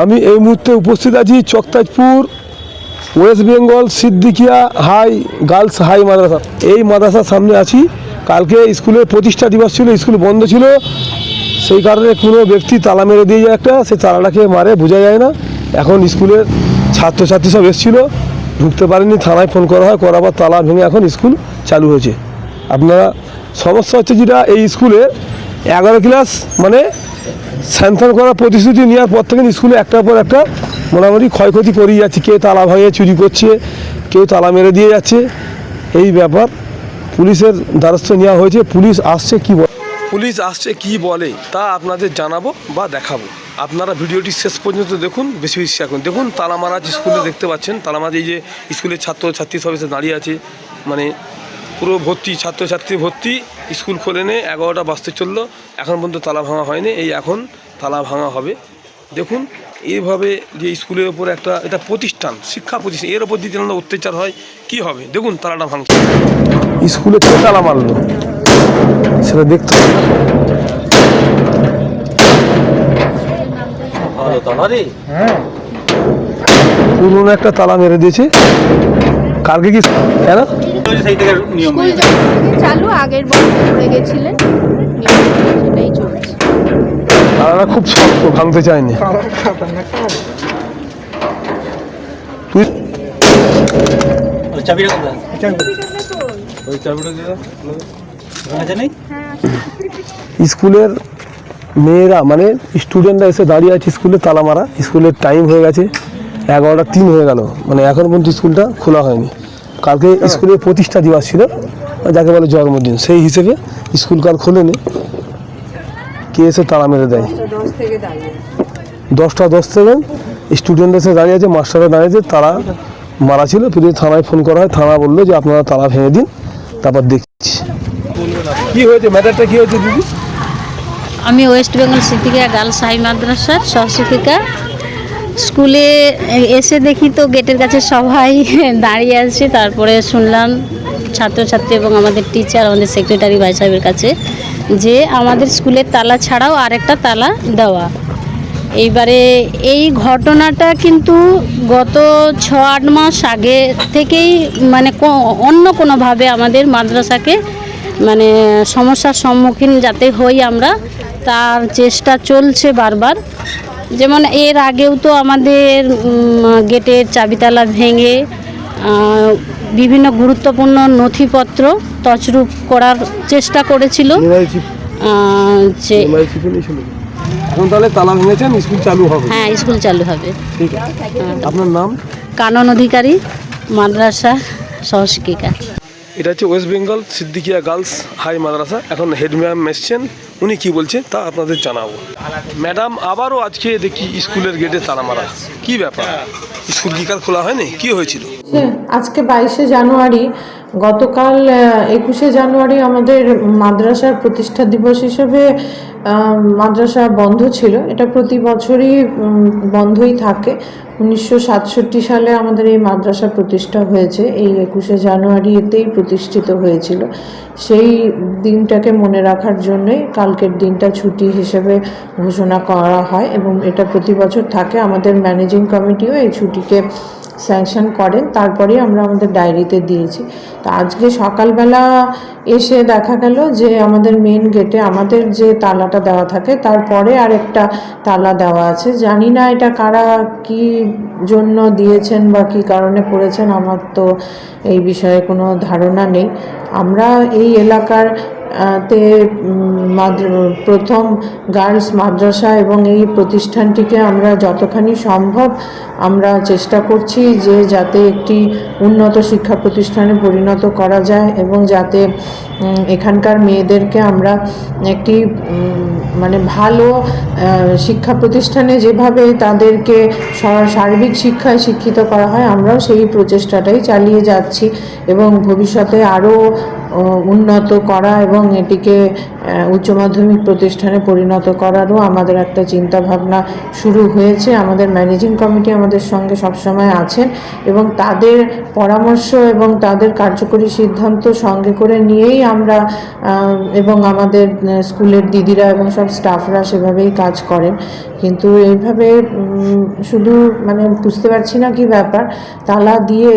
আমি এই মুহূর্তে উপস্থিত আছি Chaktajpur West Bengal Siddiqia high, girls high মাদ্রাসা। এই মাদ্রাসার সামনে আছি। কালকে স্কুলের প্রতিষ্ঠা দিবস ছিল, স্কুল বন্ধ ছিল। সেই কারণে কোনো ব্যক্তি তালা মেরে দিয়ে যায় একটা, সে তালাটাকে মারে, বোঝা যায় না। এখন স্কুলের ছাত্রছাত্রী সব এসেছিল। ঢুকতে পারেনি, থানায় ফোন করা হয় করার পর তালা ভেঙে এখন স্কুল চালু হয়েছে। আপনারা সমস্যা হচ্ছে যেটা, এই স্কুলে এগারো ক্লাস মানে স্যাংশন করার প্রতিশ্রুতি নেওয়ার পর থেকে স্কুলে একটার পর একটা মোটামুটি ক্ষয়ক্ষতি করেই যাচ্ছে। কেউ তালা ভাঙিয়ে চুরি করছে, কেউ তালা মেরে দিয়ে যাচ্ছে। এই ব্যাপার পুলিশের দ্বারস্থ নেওয়া হয়েছে। পুলিশ আসছে কি বলে? পুলিশ আসছে কি বলে তা আপনাদের জানাব বা দেখাবো। আপনারা ভিডিওটি শেষ পর্যন্ত দেখুন, বেশি বেশি এখন দেখুন, তালামারাজ স্কুলে দেখতে পাচ্ছেন। তালামারাজ এই যে স্কুলের ছাত্র ছাত্রী সব এসে দাঁড়িয়ে আছে। মানে পুরো ভর্তি ছাত্রছাত্রী ভর্তি স্কুল খোলে নে এগারোটা বাজতে চলল এখন পর্যন্ত তালা ভাঙা হয়নি এই এখন তালা ভাঙা হবে। দেখুন এইভাবে যে স্কুলের ওপর একটা এটা প্রতিষ্ঠান শিক্ষা প্রতিষ্ঠান এর ওপর যদি আমরা অত্যাচার হয় কি হবে? দেখুন তালাটা ভাঙছে। স্কুলে কে তালা মারলো? সেটা দেখতে পুরোনো একটা তালা মেরে দিয়েছে। কালকে কি কেন? সেই থেকে নিয়ম স্কুল যখন থেকে চালু আগের বছর করে গেছিলেন সেটাই চলছে। তালাটা খুব শক্ত ভাঙতে চায়নি। তুই চাবিটা কোথায়? ওই চাবিটা দিয়ে স্কুলের মেয়েরা মানে স্টুডেন্টরা এসে দাঁড়িয়ে আছে স্কুলে তালা মারা। স্কুলের টাইম হয়ে গেছে এগারোটা তিন হয়ে গেল। মানে এখন পর্যন্ত স্কুলটা খোলা হয়নি। কালকে স্কুলের প্রতিষ্ঠা দিবস ছিল যাকে বলে জন্মদিন। সেই হিসেবে স্কুল কাল খোলেনি। কে এসে তালা মেরে দেয়? দশটা দশ থেকে স্টুডেন্ট এসে দাঁড়িয়ে আছে মাস্টাররা দাঁড়িয়ে আছে তারা মারা ছিল ফিরে থানায় ফোন করা হয় থানা বলল যে আপনারা তালা ভেঙে দিন তারপর দেখছি। কি হয়েছে? ম্যাটারটা কি হয়েছে দিদি? আমি West Bengal Siddiqia girls high মাদ্রাসার সহশিক্ষিকা স্কুলে এসে দেখি তো গেটের কাছে সবাই দাঁড়িয়ে আছে। তারপরে শুনলাম ছাত্রছাত্রী এবং আমাদের টিচার আমাদের সেক্রেটারি ভাই সাহেবের কাছে যে আমাদের স্কুলের তালা ছাড়াও আরেকটা তালা দেওয়া। এইবারে এই ঘটনাটা কিন্তু গত ছ আট মাস আগে থেকেই মানে অন্য কোনোভাবে আমাদের মাদ্রাসাকে মানে সমস্যার সম্মুখীন যাতে হই আমরা, তার চেষ্টা চলছে বারবার। যেমন এর আগেও তো আমাদের গেটের চাবিতালা ভেঙে বিভিন্ন গুরুত্বপূর্ণ নথিপত্র তছরূপ করার চেষ্টা করেছিল। যে এখন তাহলে তালা ভেঙেছেন স্কুল চালু হবে। হ্যাঁ স্কুল চালু হবে। ঠিক আছে। আপনার নাম? কানন অধিকারী মাদ্রাসা সহশিক্ষিকা এটা হচ্ছে West Bengal Siddiqia girls high মাদ্রাসা এখন হেড ম্যাম এসছেন উনি কি বলছে তা আপনাদের জানাব। ম্যাডাম আবারও আজকে দেখি স্কুলের গেটে তালা মারা। কি ব্যাপার? স্কুল কি কাল খোলা হয়নি? কি হয়েছিল? হ্যাঁ, আজকে বাইশে জানুয়ারি গতকাল একুশে জানুয়ারি আমাদের মাদ্রাসার প্রতিষ্ঠা দিবস হিসেবে মাদ্রাসা বন্ধ ছিল। এটা প্রতি বছরই বন্ধই থাকে। উনিশশো সাতষট্টি সালে আমাদের এই মাদ্রাসা প্রতিষ্ঠা হয়েছে। এই একুশে জানুয়ারি এতেই প্রতিষ্ঠিত হয়েছিল। সেই দিনটাকে মনে রাখার জন্যই কালকের দিনটা ছুটি হিসেবে ঘোষণা করা হয় এবং এটা প্রতি বছর থাকে। আমাদের ম্যানেজিং কমিটিও এই ছুটিকে স্যাংশন করেন, তারপরেই আমরা আমাদের ডায়েরিতে দিয়েছি। তো আজকে সকালবেলা এসে দেখা গেল যে আমাদের মেন গেটে আমাদের যে তালাটা দেওয়া থাকে তারপরে আরেকটা তালা দেওয়া আছে। জানি না এটা কারা কি জন্য দিয়েছেন বা কি কারণে পড়েছেন আমার তো এই বিষয়ে কোনো ধারণা নেই। আমরা এই এলাকার তে প্রথম গার্লস মাদ্রাসা এবং এই প্রতিষ্ঠানটিকে আমরা যতখানি সম্ভব আমরা চেষ্টা করছি যে যাতে একটি উন্নত শিক্ষা প্রতিষ্ঠানে পরিণত করা যায় এবং যাতে এখানকার মেয়েদেরকে আমরা একটি মানে ভালো শিক্ষা প্রতিষ্ঠানে যেভাবে তাদেরকে সার্বিক শিক্ষায় শিক্ষিত করা হয় আমরাও সেই প্রচেষ্টাটাই চালিয়ে যাচ্ছি এবং ভবিষ্যতে আরও উন্নত করা এবং এটিকে উচ্চ মাধ্যমিক প্রতিষ্ঠানে পরিণত করারও আমাদের একটা চিন্তা ভাবনা শুরু হয়েছে। আমাদের ম্যানেজিং কমিটি আমাদের সঙ্গে সবসময় আছেন এবং তাদের পরামর্শ এবং তাদের কার্যকরী সিদ্ধান্ত সঙ্গে করে নিয়েই আমরা এবং আমাদের স্কুলের দিদিরা এবং সব স্টাফরা সেভাবেই কাজ করেন। কিন্তু এইভাবে শুধু মানে বুঝতে পারছি না কি ব্যাপার। তালা দিয়ে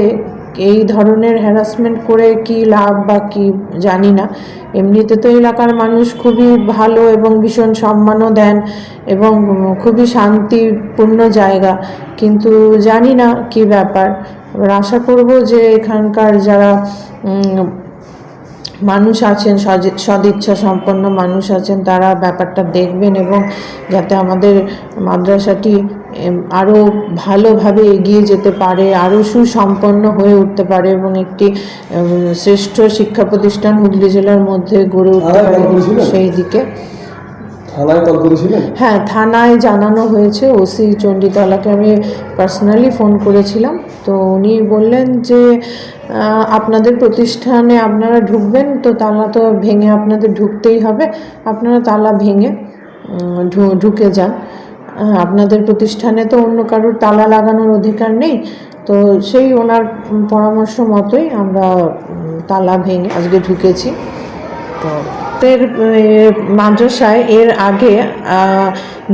এই ধরনের হ্যারাসমেন্ট করে কি লাভ বা কি জানি না। এমনিতে তো এলাকার মানুষ খুবই ভালো এবং ভীষণ সম্মানও দেন এবং খুবই শান্তিপূর্ণ জায়গা। কিন্তু জানি না কি ব্যাপার। আশা করব যে এখানকার যারা মানুষ আছেন সদ সদিচ্ছা সম্পন্ন মানুষ আছেন তারা ব্যাপারটা দেখবেন এবং যাতে আমাদের মাদ্রাসাটি আরও ভালোভাবে এগিয়ে যেতে পারে আরও সুসম্পন্ন হয়ে উঠতে পারে এবং একটি শ্রেষ্ঠ শিক্ষা প্রতিষ্ঠান হুগলি জেলার মধ্যে গড়ে উঠতে পারে সেই দিকে। থানায় কল করেছিলেন? হ্যাঁ থানায় জানানো হয়েছে, ওসি চণ্ডীতলাকে আমি পার্সোনালি ফোন করেছিলাম। তো উনি বললেন যে আপনাদের প্রতিষ্ঠানে আপনারা ঢুকবেন, তো তালা তো ভেঙে আপনাদের ঢুকতেই হবে। আপনারা তালা ভেঙে ঢুকে যান। আপনাদের প্রতিষ্ঠানে তো অন্য কারোর তালা লাগানোর অধিকার নেই। তো সেই ওনার পরামর্শ মতোই আমরা তালা ভেঙে আজকে ঢুকেছি। তো এর মাদ্রাসায় এর আগে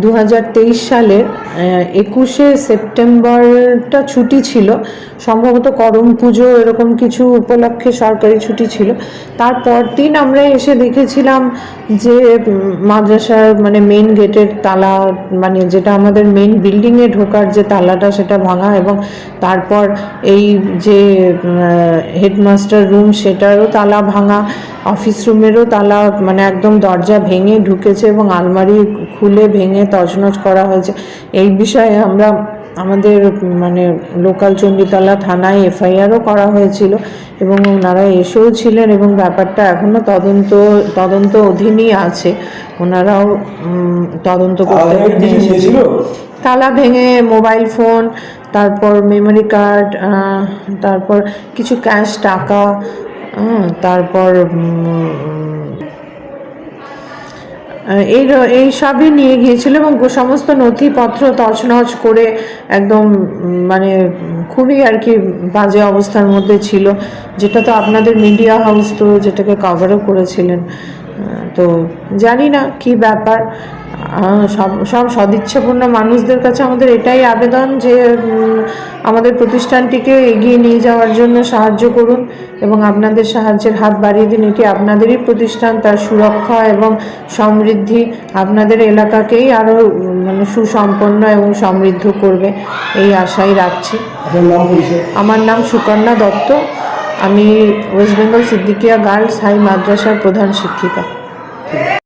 দু হাজার তেইশ সালের একুশে সেপ্টেম্বরটা ছুটি ছিল। সম্ভবত করম পুজো এরকম কিছু উপলক্ষে সরকারি ছুটি ছিল। তারপর দিন আমরা এসে দেখেছিলাম যে, মাদ্রাসার মানে মেন গেটের তালা মানে যেটা আমাদের মেন বিল্ডিংয়ে ঢোকার যে তালাটা সেটা ভাঙা এবং তারপর এই যে হেডমাস্টার রুম সেটারও তালা ভাঙা অফিস রুমেরও তালা মানে একদম দরজা ভেঙে ঢুকেছে এবং আলমারি খুলে ভেঙে তছনছ করা হয়েছে। এই বিষয়ে আমরা আমাদের মানে লোকাল চণ্ডীতলা থানায় এফআইআরও করা হয়েছিল এবং ওনারা এসেও ছিলেন এবং ব্যাপারটা এখনও তদন্ত তদন্ত অধীনই আছে। ওনারাও তদন্ত করতে তালা ভেঙে মোবাইল ফোন তারপর মেমোরি কার্ড তারপর কিছু ক্যাশ টাকা তারপর এই এই সবই নিয়ে গিয়েছিল এবং সমস্ত নথিপত্র তছনছ করে একদম মানে খুবই আর কি বাজে অবস্থার মধ্যে ছিল। যেটা তো আপনাদের মিডিয়া হাউস তো যেটাকে কভারও করেছিলেন। তো জানি না কি ব্যাপার। সব সব সদিচ্ছাপূর্ণ মানুষদের কাছে আমাদের এটাই আবেদন যে আমাদের প্রতিষ্ঠানটিকে এগিয়ে নিয়ে যাওয়ার জন্য সাহায্য করুন এবং আপনাদের সাহায্যের হাত বাড়িয়ে দিন। এটি আপনাদেরই প্রতিষ্ঠান তার সুরক্ষা এবং সমৃদ্ধি আপনাদের এলাকাকেই আরও মানে সুসম্পন্ন এবং সমৃদ্ধ করবে। এই আশাই রাখছি। আমার নাম সুকন্যা দত্ত। আমি West Bengal Siddiqia girls high মাদ্রাসার প্রধান শিক্ষিকা।